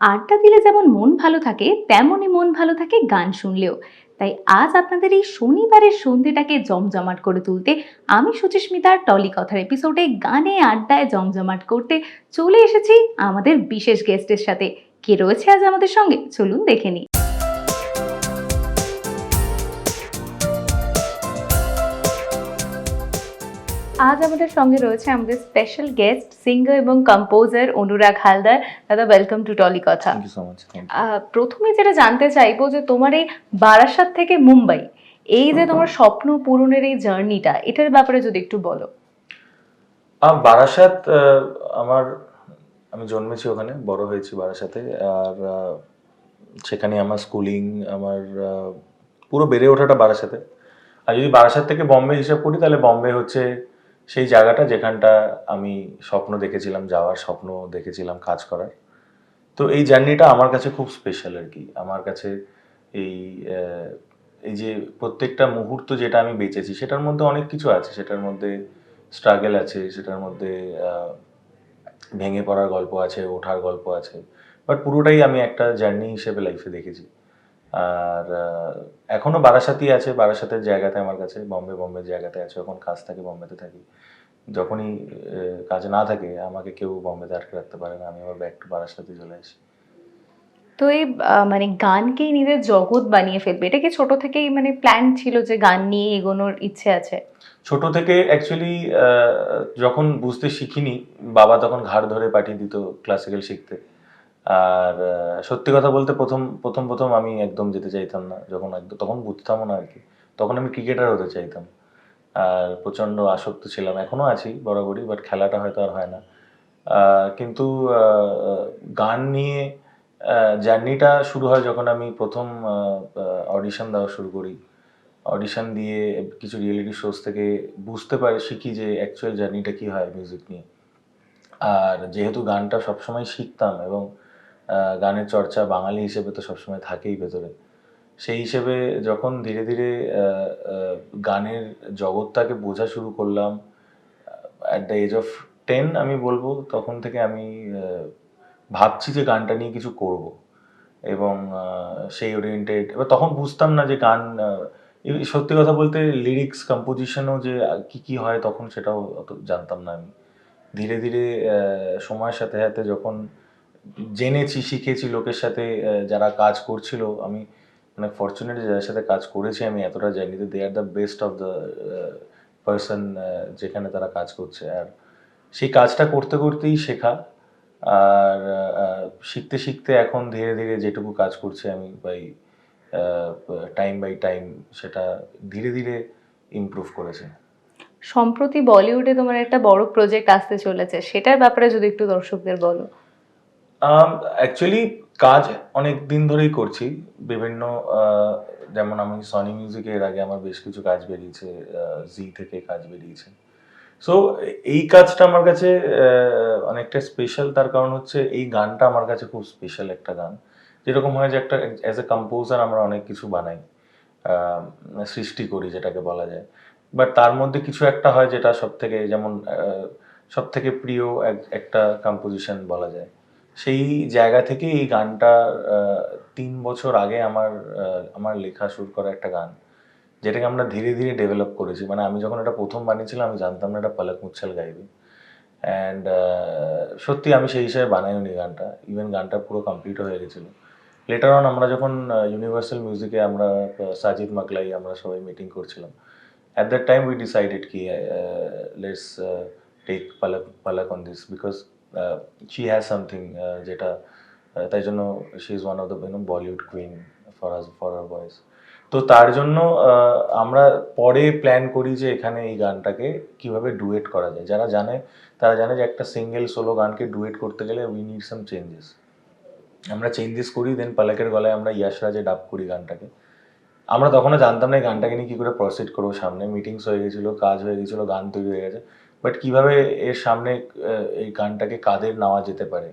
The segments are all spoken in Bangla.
আড্ডা দিলে যেমন মন ভালো থাকে, তেমনই মন ভালো থাকে গান শুনলেও। তাই আজ আপনাদের এই শনিবারের সন্ধ্যেটাকে জমজমাট করে তুলতে আমি সুচিস্মিতার টলি কথার এপিসোডে গানে আড্ডায় জমজমাট করতে চলে এসেছি আমাদের বিশেষ গেস্টের সাথে। কে রয়েছে আজ আমাদের সঙ্গে? চলুন দেখে নিই। আজ আমাদের সঙ্গে রয়েছে আমাদের স্পেশাল গেস্ট সিঙ্গার এবং কম্পোজার অনুরাগ হালদার। দাদা ওয়েলকাম টু টলি কথা প্রথমে যেটা জানতে চাইব যে তোমার এই বারাসাত থেকে মুম্বাই এই যে তোমার স্বপ্ন পূরণের এই জার্নিটা এটার ব্যাপারে যদি একটু বলো। বারাসাত আমার আমি জন্মেছি ওখানে বড় হয়েছি বারাসাতে আর সেখানে আমার স্কুলিং আমার পুরো বেড়ে ওঠাটা বারাসাতে। আর যদি বারাসাত থেকে বম্বে হিসাব করি তাহলে বম্বে হচ্ছে সেই জায়গাটা যেখানটা আমি স্বপ্ন দেখেছিলাম, যাওয়ার স্বপ্ন দেখেছিলাম কাজ করার। তো এই জার্নিটা আমার কাছে খুব স্পেশাল আর কি। আমার কাছে এই এই যে প্রত্যেকটা মুহূর্ত যেটা আমি বেঁচেছি, সেটার মধ্যে অনেক কিছু আছে। সেটার মধ্যে স্ট্রাগল আছে, সেটার মধ্যে ভেঙে পড়ার গল্প আছে, ওঠার গল্প আছে। বাট পুরোটাই আমি একটা জার্নি হিসেবে লাইফে দেখেছি। আর আহ, এখনও বারাসাতই আছে বারাসাতের জায়গাতে আমার কাছে বম্বে বম্বে জায়গাতে আছে যখন কাজ থাকে বম্বেতে থাকি। যখনই কাজ না থাকে আমাকে কেউ বম্বেতে আটকে রাখতে পারে না আমি আবার ব্যাক টু বারাসাতে চলে আসি। তো এই মানে গানকেই নিজের জগৎ বানিয়ে ফেলবে এটা কি ছোট থেকেই মানে প্ল্যান ছিল যে গান নিয়ে এগোনোর ইচ্ছে আছে? ছোট থেকে অ্যাকচুয়ালি যখন বুঝতে শিখিনি বাবা তখন ঘাড় ধরে পাঠিয়ে দিত ক্লাসিক্যাল শিখতে। আর সত্যি কথা বলতে প্রথম প্রথম প্রথম আমি একদম যেতে চাইতাম না। যখন একদম, তখন বুঝতামও না আর কি। তখন আমি ক্রিকেটার হতে চাইতাম। আর প্রচণ্ড আসক্ত ছিলাম। এখনও আছি বরাবরই বাট খেলাটা হয়তো আর হয় না। কিন্তু গান নিয়ে জার্নিটা শুরু হয় যখন আমি প্রথম অডিশন দেওয়া শুরু করি। অডিশন দিয়ে কিছু রিয়েলিটি শোজ থেকে বুঝতে পারি, শিখি যে অ্যাকচুয়াল জার্নিটা কী হয় মিউজিক নিয়ে। আর যেহেতু গানটা সবসময় শিখতাম এবং গানের চর্চা বাঙালি হিসেবে তো সবসময় থাকেই ভেতরে। সেই হিসেবে যখন ধীরে ধীরে গানের জগৎটাকে বোঝা শুরু করলাম at the age of ten আমি বলব, তখন থেকে আমি ভাবছি যে গানটা নিয়ে কিছু করব। এবং সেই ওরিয়েন্টেড এবার তখন বুঝতাম না যে গান সত্যি কথা বলতে লিরিক্স কম্পোজিশনও যে কি কি হয় তখন সেটাও অত জানতাম না আমি। ধীরে ধীরে সময়ের সাথে সাথে যখন জেনেছি, শিখেছি লোকের সাথে যারা কাজ করছিল। আমি মানে ফর্চুনেট যাদের সাথে কাজ করেছি আমি এতটা জানি they are the best of the person যেখানে তারা কাজ করছে। আর সেই কাজটা করতে করতেই শেখা। আর শিখতে শিখতে এখন ধীরে ধীরে যেটুকু কাজ করছি আমি বাই টাইম বাই টাইম সেটা ধীরে ধীরে ইমপ্রুভ করেছে। সম্প্রতি বলিউডে তোমার একটা বড় প্রজেক্ট আসতে চলেছে। সেটার ব্যাপারে যদি একটু দর্শকদের বলো। অ্যাকচুয়ালি কাজ অনেক দিন ধরেই করছি। বিভিন্ন যেমন আমি সনি মিউজিকে এর আগে আমার বেশ কিছু কাজ বেরিয়েছে জি থেকে কাজ বেরিয়েছে। সো এই কাজটা আমার কাছে অনেকটা স্পেশাল তার কারণ হচ্ছে, এই গানটা আমার কাছে খুব স্পেশাল একটা গান। যেরকম হয় যে একটা অ্যাজ এ কম্পোজার আমরা অনেক কিছু বানাই সৃষ্টি করি যেটাকে বলা যায়। বাট তার মধ্যে কিছু একটা হয় যেটা সব থেকে যেমন সব থেকে প্রিয় এক- একটা কম্পোজিশন বলা যায়। সেই জায়গা থেকে এই গানটা তিন বছর আগে আমার আমার লেখা শুরু করা একটা গান, যেটাকে আমরা ধীরে ধীরে ডেভেলপ করেছি। মানে আমি যখন এটা প্রথম বানিয়েছিলাম, আমি জানতাম না এটা পালক মুচ্ছাল গাইবে। অ্যান্ড সত্যি আমি সেই হিসাবে বানাইনি গানটা। ইভেন গানটা পুরো কমপ্লিট হয়ে গেছিল। লেটার অন আমরা যখন ইউনিভার্সাল মিউজিকে আমরা সাজিদ মাকলাই আমরা সবাই মিটিং করছিলাম। At that time we decided কি let's take Palak Palak on this because she has something যেটা আহ, তাই জন্য she is one of the you know Bollywood queen for us for our voice তো তার জন্য আহ, আমরা পরে প্ল্যান করি যে এখানে এই গানটাকে কীভাবে ডুয়েট করা যায়। যারা জানে তারা জানে যে একটা সিঙ্গেল সোলো গানকে ডুয়েট করতে গেলে উই নিড সাম চেঞ্জেস আমরা চেঞ্জেস করি দেন পালাকের গলায় আমরা ইয়াশ রাজে ডাব করি গানটাকে। আমরা তখনও জানতাম না গানটাকে নিয়ে কী করে প্রসিড করব সামনে। মিটিংস হয়ে গেছিল কাজ হয়ে গেছিল গান তৈরি হয়ে গেছে। বাট কীভাবে এর সামনে এই গানটাকে কাদের নেওয়া যেতে পারে?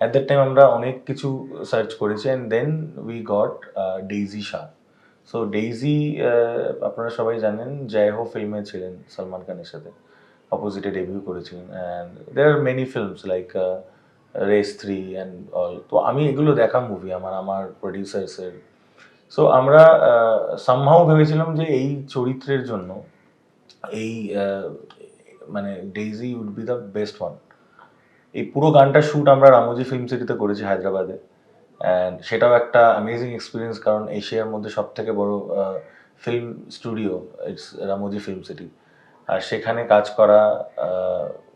অ্যাট দ্যাট টাইম আমরা অনেক কিছু সার্চ করেছি and then we got Daisy Shah so Daisy আপনারা সবাই জানেন জয় হো ফিল্মে ছিলেন সলমান খানের সাথে। অপোজিটে ডেবিউ করেছিলেন and there are many films like Race three and all তো আমি এগুলো দেখা মুভি আমার আমার প্রডিউসার্সের সো আমরা সামহাও ভেবেছিলাম যে এই চরিত্রের জন্য, এই মানে Daisy would be the best one এই পুরো গানটা শ্যুট আমরা রামোজি ফিল্ম সিটিতে করেছি হায়দ্রাবাদে। অ্যান্ড সেটাও একটা অ্যামেজিং এক্সপিরিয়েন্স কারণ এশিয়ার মধ্যে সব থেকে বড় film studio it's Ramoji film city আর সেখানে কাজ করা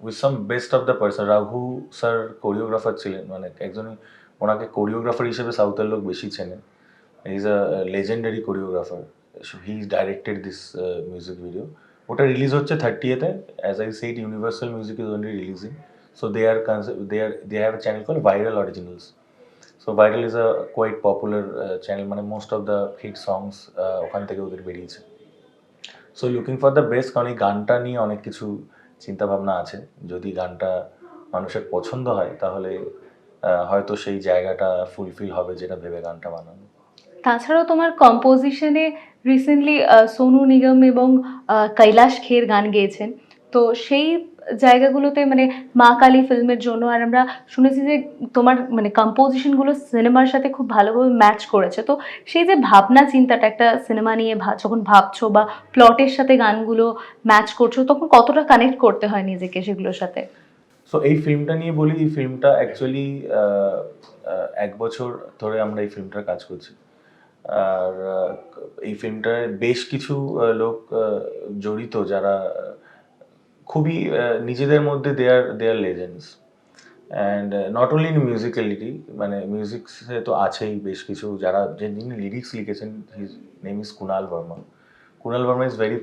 with some best of the person Raghu sir choreographer ছিলেন মানে একজনই ওনাকে কোরিওগ্রাফার হিসেবে সাউথের লোক বেশি চেনে। Is a legendary choreographer he directed this music video ওটা রিলিজ হচ্ছে থার্টি এতে as I said Universal Music is only releasing so they are they are they channel call Viral Originals so Viral is a quite popular channel মানে most of the hit songs ওখান থেকে ওদের বেরিয়েছে। So looking for the best কারণ এই গানটা নিয়ে অনেক কিছু চিন্তা ভাবনা আছে। যদি গানটা মানুষের পছন্দ হয়, তাহলে হয়তো সেই জায়গাটা ফুলফিল হবে যেটা ভেবে গানটা বানানো। তাছাড়াও তোমার কম্পোজিশনে রিসেন্টলি সোনু নিগম এবং কৈলাশ খের গান গেয়েছেন। তো সেই জায়গাগুলোতে মানে মা কালী ফিল্মের জন্য আর আমরা শুনেছি যে তোমার মানে কম্পোজিশনগুলো সিনেমার সাথে খুব ভালোভাবে ম্যাচ করেছে। তো সেই যে ভাবনা চিন্তাটা একটা সিনেমা নিয়ে যখন ভাবছ বা প্লটের সাথে গানগুলো ম্যাচ করছ, তখন কতটা কানেক্ট করতে হয় নিজেকে সেগুলোর সাথে? সো এই ফিল্মটা নিয়ে বলি, এই ফিল্মটা অ্যাকচুয়ালি এক বছর ধরে আমরা এই ফিল্মটার কাজ করছি। আর এই ফিল্মটায় বেশ কিছু লোক জড়িত যারা খুবই নিজেদের মধ্যে there there legends and not only in musicality মানে মিউজিক্সে তো আছেই বেশ কিছু যারা, যে যিনি লিরিক্স লিখেছেন his name is Kunal Verma Kunal Verma is very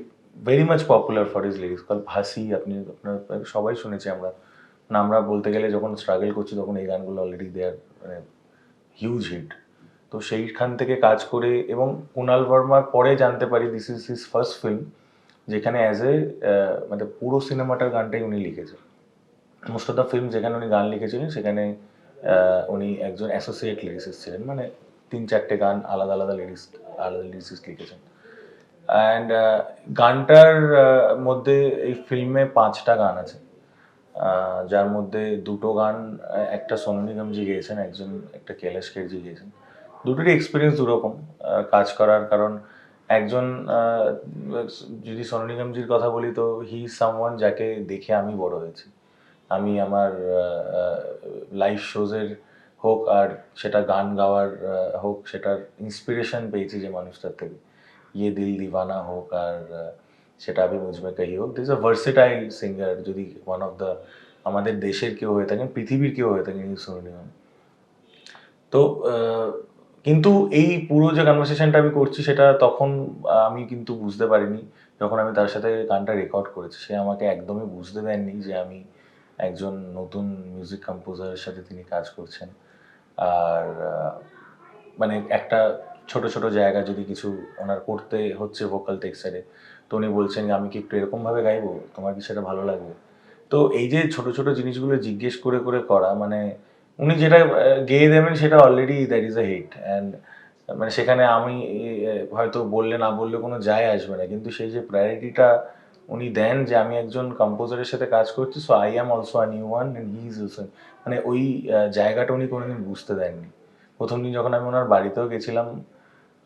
very much popular for his lyrics call ভাসি, আপনি, আপনার সবাই শুনেছি আমরা। আমরা বলতে গেলে যখন স্ট্রাগল করছি, তখন এই গানগুলো অলরেডি দেয়ার মানে হিউজ হিট তো সেইখান থেকে কাজ করে এবং কুনাল বর্মার পরে জানতে পারি this is his first film যেখানে অ্যাজ এ মানে পুরো সিনেমাটার গানটাই উনি লিখেছেন। মোস্ট অফ দ্য ফিল্ম যেখানে উনি গান লিখেছিলেন, সেখানে উনি একজন অ্যাসোসিয়েট লিরিসিস্ট ছিলেন মানে তিন চারটে গান আলাদা আলাদা লিরিক্স আলাদা লিরিসিস্ট লিখেছেন। অ্যান্ড গানটার মধ্যে এই ফিল্মে পাঁচটা গান আছে। যার মধ্যে দুটো গান একটা সোনু নিগমজি গেয়েছেন, একজন, একটা কৈলাশ খেরজি গেয়েছেন। দুটোরই এক্সপিরিয়েন্স দুরকম। কাজ করার কারণ একজন যদি সোনু নিগমজির কথা বলি, তো হি সামওয়ান যাকে দেখে আমি বড় হয়েছি। আমি আমার লাইভ শোজের হোক আর সেটা গান গাওয়ার হোক, সেটার ইন্সপিরেশন পেয়েছি যে মানুষটার থেকে। ইয়ে দিল দিওয়ানা হোক আর সেটা আমি মুঝমে কাহি হোক। দিস আ ভার্সেটাইল সিঙ্গার যদি ওয়ান অফ দ্য আমাদের দেশের কেউ হয়ে থাকেন, পৃথিবীর কেউ হয়ে থাকেন সোনু নিগম তো কিন্তু এই পুরো যে কনভারসেশনটা আমি করছি, সেটা তখন আমি কিন্তু বুঝতে পারিনি। যখন আমি তার সাথে গানটা রেকর্ড করেছি, সে আমাকে একদমই বুঝতে দেননি যে আমি একজন নতুন মিউজিক কম্পোজারের সাথে তিনি কাজ করছেন। আর মানে একটা ছোট ছোট জায়গা যদি কিছু ওনার করতে হচ্ছে ভোকাল টেক্সচারে তো উনি বলছেন আমি কি একটু এরকমভাবে গাইবো? তোমার কি সেটা ভালো লাগবে? তো এই যে ছোট ছোট জিনিসগুলো জিজ্ঞেস করে করে করা মানে উনি যেটা গেয়ে দেবেন সেটা already that is a hit and মানে সেখানে আমি হয়তো বললে না বললে কোনো যায় আসবে না। কিন্তু সেই যে প্রায়োরিটিটা উনি দেন যে আমি একজন কম্পোজারের সাথে কাজ করছি so I am also a new one and he is also মানে ওই জায়গাটা উনি কোনোদিন বুঝতে দেননি। প্রথম দিন যখন আমি ওনার বাড়িতেও গেছিলাম,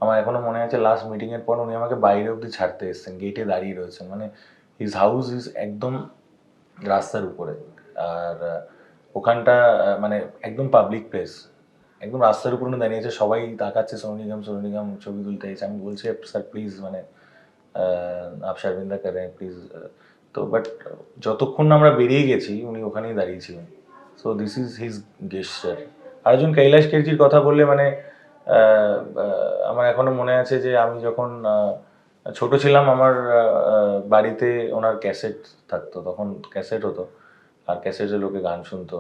আমার এখনও মনে আছে লাস্ট মিটিংয়ের পর উনি আমাকে বাইরে অব্দি ছাড়তে এসেছেন গেটে দাঁড়িয়ে রয়েছেন। মানে হিজ হাউস ইজ একদম রাস্তার উপরে। আর ওখানটা মানে একদম পাবলিক প্লেস একদম রাস্তার উপর দাঁড়িয়েছে সবাই তাকাচ্ছে, সোনু নিগম সোনু নিগম, ছবি তুলতে এসে। আমি বলছি স্যার প্লিজ মানে আপ শারবিন্দা করেন প্লিজ তো বাট যতক্ষণ আমরা বেরিয়ে গেছি, উনি ওখানেই দাঁড়িয়েছিলেন। সো দিস ইজ হিজ গেস্টার আরেকজন কৈলাস কেরজির কথা বললে মানে আমার এখনও মনে আছে যে, আমি যখন ছোট ছিলাম, আমার বাড়িতে ওনার ক্যাসেট থাকতো, তখন ক্যাসেট হতো। আর ক্যাসেটে লোকে গান শুনতো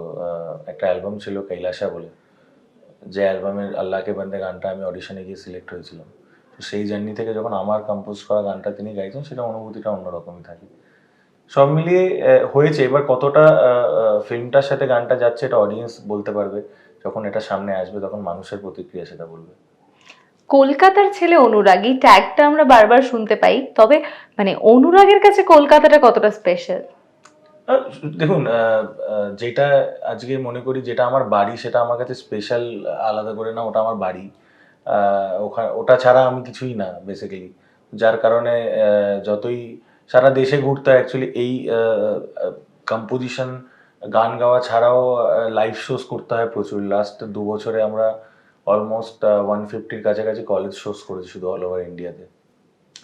একটা অ্যালবাম ছিল কৈলাসা বলে। যে অ্যালবামের আল্লাহকে বান্দে গানটা আমি অডিশনে গিয়ে সিলেক্ট হয়েছিলাম। তো সেই জার্নি থেকে যখন আমার কম্পোজ করা গানটা তিনি গাইছেন, সেটা অনুভূতিটা অন্যরকমই থাকে। সব মিলিয়ে হয়েছে। এবার কতটা ফিল্মটার সাথে গানটা যাচ্ছে এটা অডিয়েন্স বলতে পারবে। যখন এটা সামনে আসবে, তখন মানুষের প্রতিক্রিয়া সেটা বলবে। কলকাতার ছেলে অনুরাগী ট্যাগটা আমরা বারবার শুনতে পাই। তবে মানে অনুরাগের কাছে কলকাতাটা কতটা স্পেশাল দেখুন যেটা আজকে মনে করি যেটা আমার বাড়ি, সেটা আমার কাছে স্পেশাল আলাদা করে না, ওটা আমার বাড়ি। ওখানে ওটা ছাড়া আমি কিছুই না বেসিক্যালি যার কারণে যতই সারা দেশে ঘুরতে অ্যাকচুয়ালি এই কম্পোজিশন গান গাওয়া ছাড়াও লাইভ শোজ করতে হয় প্রচুর। লাস্ট দু বছরে আমরা অলমোস্ট ওয়ান ফিফটির কাছাকাছি কলেজ শোজ করেছি শুধু অল ওভার ইন্ডিয়াতে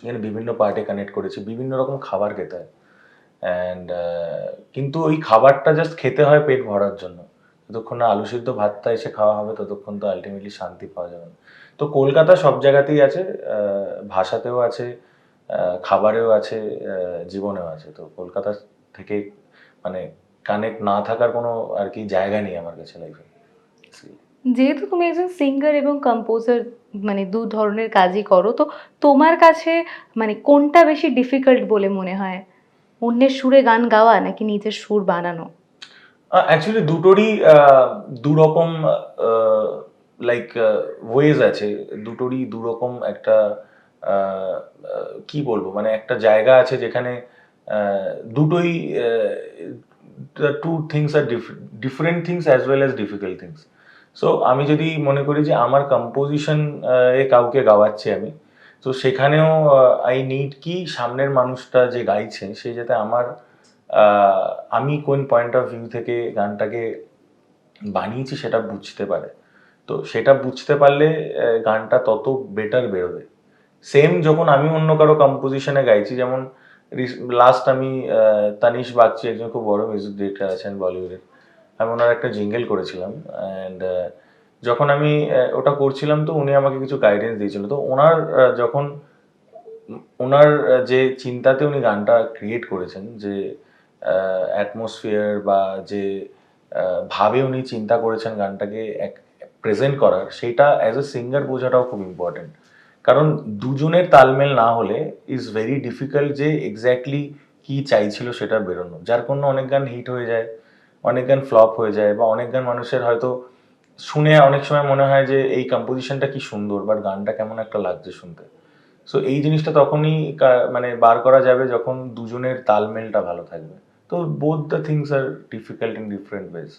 এখানে বিভিন্ন পার্টে কানেক্ট করেছি, বিভিন্ন রকম খাবার খেতে হয়। অ্যান্ড কিন্তু ওই খাবারটা জাস্ট খেতে হয় পেট ভরার জন্য। যতক্ষণ না আলু সিদ্ধ ভাতটা এসে খাওয়া হবে, ততক্ষণ তো আলটিমেটলি শান্তি পাওয়া যাবে না। তো কলকাতা সব জায়গাতেই আছে ভাষাতেও আছে খাবারেও আছে জীবনেও আছে। তো কলকাতা থেকে মানে কানেক্ট না থাকার কোনো আর কি জায়গা নেই আমার কাছে লাইফে যেহেতু তুমি একজন সিঙ্গার এবং কম্পোজার মানে দু ধরনের কাজই করো, তো তোমার কাছে মানে কোনটা বেশি ডিফিকাল্ট বলে মনে হয়? অন্যের সুরে গান গাওয়া নাকি নিজের সুর বানানো? অ্যাকচুয়ালি দুটোরই দুরকম লাইক ওয়েজ আছে। দুটোরই দুরকম একটা কি বলব? মানে একটা জায়গা আছে যেখানে দুটোই two things are different things as well as difficult things so আমি যদি মনে করি যে আমার কম্পোজিশন এ কাউকে গাওয়াচ্ছি আমি তো সেখানেও আই নিড কি সামনের মানুষটা যে গাইছে সে যাতে আমার আমি কোন পয়েন্ট অফ ভিউ থেকে গানটাকে বানিয়েছি সেটা বুঝতে পারে। তো সেটা বুঝতে পারলে গানটা তত বেটার বেরোবে। সেম যখন আমি অন্য কারও কম্পোজিশনে গাইছি, যেমন লাস্ট আমি তানিশ বাগচি একজন খুব বড় মিউজিক ডিরেক্টর আছেন বলিউডের, আমি ওনার একটা জিঙ্গেল করেছিলাম অ্যান্ড যখন আমি ওটা করছিলাম তো উনি আমাকে কিছু গাইডেন্স দিয়েছিল। তো ওনার যখন, ওনার যে চিন্তাতে উনি গানটা ক্রিয়েট করেছেন, যে অ্যাটমসফিয়ার বা যে ভাবে উনি চিন্তা করেছেন গানটাকে এক প্রেজেন্ট করার, সেটা অ্যাজ এ সিঙ্গার বোঝাটাও খুব ইম্পর্টেন্ট কারণ দুজনের তালমেল না হলে ইজ ভেরি ডিফিকাল্ট যে এক্স্যাক্টলি কি চাইছিল সেটা বেরোনো। যার কোনো অনেক গান হিট হয়ে যায়, অনেক গান ফ্লপ হয়ে যায় বা অনেক গান মানুষের হয়তো শুনে অনেক সময় মনে হয় যে এই কম্পোজিশনটা কি সুন্দর বাট গানটা কেমন একটা লাগছে শুনতে। সো এই জিনিসটা তখনই মানে বার করা যাবে যখন দুজনের তালমেলটা ভালো থাকবে। তো both the things are difficult in different ways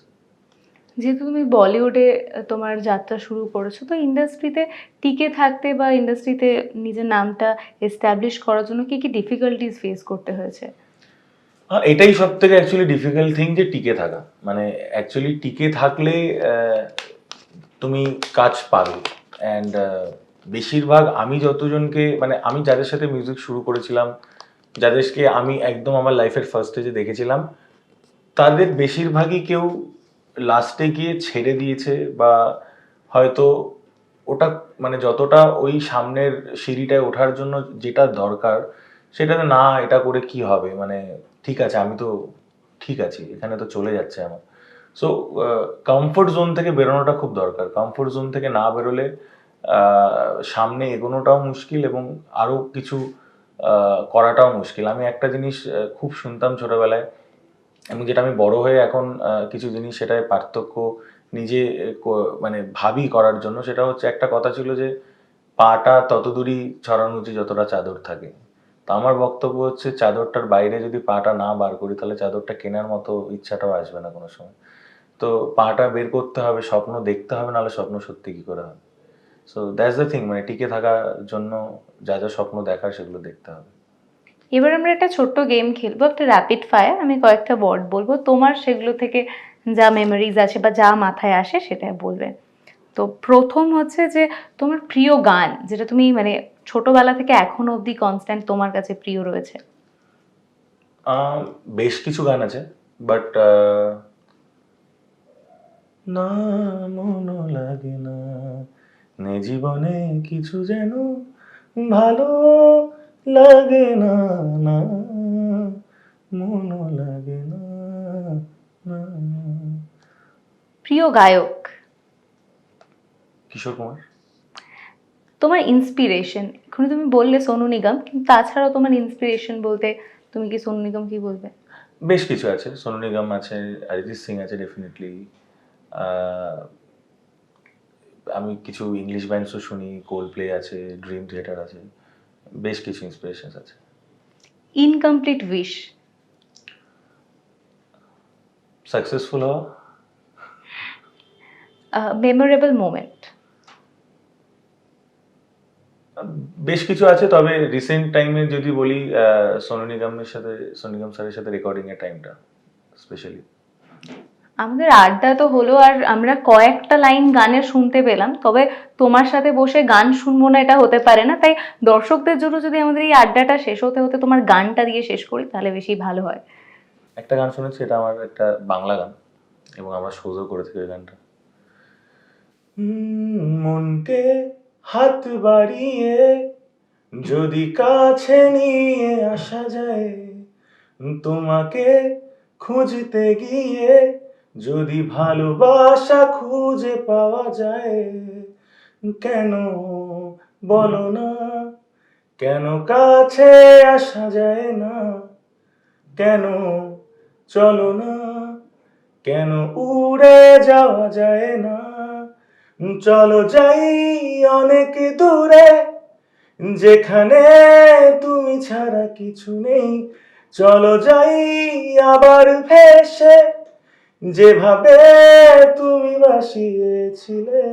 যেহেতু তুমি বলিউডে তোমার যাত্রা শুরু করেছ, তো ইন্ডাস্ট্রিতে টিকে থাকতে বা ইন্ডাস্ট্রিতে নিজের নামটা এস্টাবলিশ করার জন্য কি কি ডিফিকাল্টিস ফেস করতে হয়েছে? হ্যাঁ এটাই সব থেকে অ্যাকচুয়ালি ডিফিকাল্ট থিং যে টিকে থাকা। মানে অ্যাকচুয়ালি টিকে থাকলে তুমি কাজ পাবে। অ্যান্ড বেশিরভাগ আমি যতজনকে মানে আমি যাদের সাথে মিউজিক শুরু করেছিলাম, যাদেরকে আমি একদম আমার লাইফের ফার্স্ট স্টেজে দেখেছিলাম, তাদের বেশিরভাগই কেউ লাস্টে গিয়ে ছেড়ে দিয়েছে বা হয়তো ওটা মানে যতটা ওই সামনের সিঁড়িটায় ওঠার জন্য যেটা দরকার, সেটাতে না, এটা করে কি হবে? মানে ঠিক আছে, আমি তো ঠিক আছি, এখানে তো চলে যাচ্ছে আমার। সো কমফোর্ট জোন থেকে বেরোনোটা খুব দরকার। কমফোর্ট জোন থেকে না বেরোলে সামনে এগোনোটাও মুশকিল এবং আরও কিছু করাটাও মুশকিল। আমি একটা জিনিস খুব শুনতাম ছোটোবেলায় এবং যেটা আমি বড় হয়ে এখন কিছু জিনিস সেটায় পার্থক্য নিজে মানে ভাবি করার জন্য, সেটা হচ্ছে একটা কথা ছিল যে, পাটা তত দূরই ছড়ানো উচিত যতটা চাদর থাকে। তো আমার বক্তব্য হচ্ছে চাদরটার বাইরে যদি পাটা না বার করি, তাহলে চাদরটা কেনার মতো ইচ্ছাটাও আসবে না কোনো সময়। তো পাটা বের করতে হবে, স্বপ্ন দেখতে হবে, নাহলে স্বপ্ন সত্যি কী করে হবে? সো দ্যাটস দ্য থিং মানে টিকে থাকার জন্য যা যা স্বপ্ন দেখার সেগুলো দেখতে হবে। এবার আমরা একটা ছোট্ট গেম খেলব, একটা র্যাপিড ফায়ার আমি কয়েকটা ওয়ার্ড বলব, তোমার সেগুলো থেকে যা মেমোরিজ আছে বা যা মাথায় আসে সেটা বলবে। তো প্রথম হচ্ছে যে তোমার প্রিয় গান, যেটা তুমি মানে ছোটবেলা থেকে এখনও অবধি কনস্ট্যান্ট তোমার কাছে প্রিয় রয়েছে? বেশ কিছু গান আছে বাট না মন লাগে না। নে জীবনে কিছু যেন ভালো লাগে না না মন লাগে না না। প্রিয় গায়ক? কিশোর কুমার। তোমার ইন্সপিরেশন এখন তুমি বললে সোনু নিগম কিন্তু তাছাড়াও তোমার ইন্সপিরেশন বলতে তুমি কি সোনু নিগম কি বলবে? বেশ কিছু আছে সোনু নিগম আছে অরিজিৎ সিং আছে ডেফিনেটলি আমি কিছু ইংলিশ ব্যান্ডসও শুনি কোল্ড প্লে আছে ড্রিম থিয়েটার আছে বেশ কিছু ইন্সপিরেশনস আছে। ইনকমপ্লিট উইশ সাকসেসফুল হওয়া? মেমোরেবল মোমেন্ট বেশ কিছু আছে তবে রিসেন্ট টাইমে যদি বলি সোনু নিগমের সাথে সোনু নিগম স্যারের সাথে রেকর্ডিং এর টাইমটা স্পেশালি আমাদের আড্ডা তো হলো আর আমরা কয়েকটা লাইন গানের শুনতে পেলাম তবে তোমার সাথে বসে গান শুনব না এটা হতে পারে না। তাই দর্শকদের জন্য যদি আমাদের এই আড্ডাটা শেষ হতে হতে তোমার গানটা দিয়ে শেষ করি তাহলে বেশি ভালো হয়। একটা গান শুনেছি এটা আমার একটা বাংলা গান এবং আমরা শোজও করে থাকি ওই গানটা। মনকে হাত বাড়িয়ে যদি কাছে নিয়ে আসা যায়, তোমাকে খুঁজতে গিয়ে যদি ভালোবাসা খুঁজে পাওয়া যায়, কেন বলো না? কেন কাছে আসা যায় না? কেন চলো না? কেন উড়ে যাওয়া যায় না? চলো যাই অনেক দূরে যেখানে তুমি ছাড়া কিছু নেই। চলো যাই আবার ভেসে যেভাবে তুমি বাসিয়েছিলে।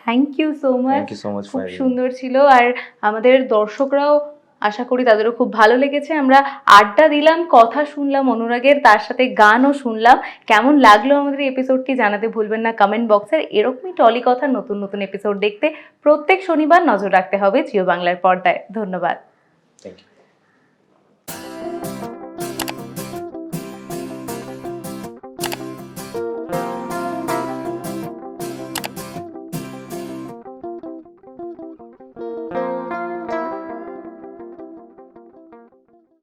থ্যাংক ইউ সো মাচ খুব সুন্দর ছিল। আর আমাদের দর্শকরাও আশা করি তাদেরও খুব ভালো লেগেছে। আমরা আড্ডা দিলাম, কথা শুনলাম, অনুরাগের তার সাথে গানও শুনলাম। কেমন লাগল আমাদের এপিসোডটি জানাতে ভুলবেন না কমেন্ট বক্সের এরকমই টলি কথার নতুন নতুন এপিসোড দেখতে প্রত্যেক শনিবার নজর রাখতে হবে জিও বাংলার পর্দায়। ধন্যবাদ।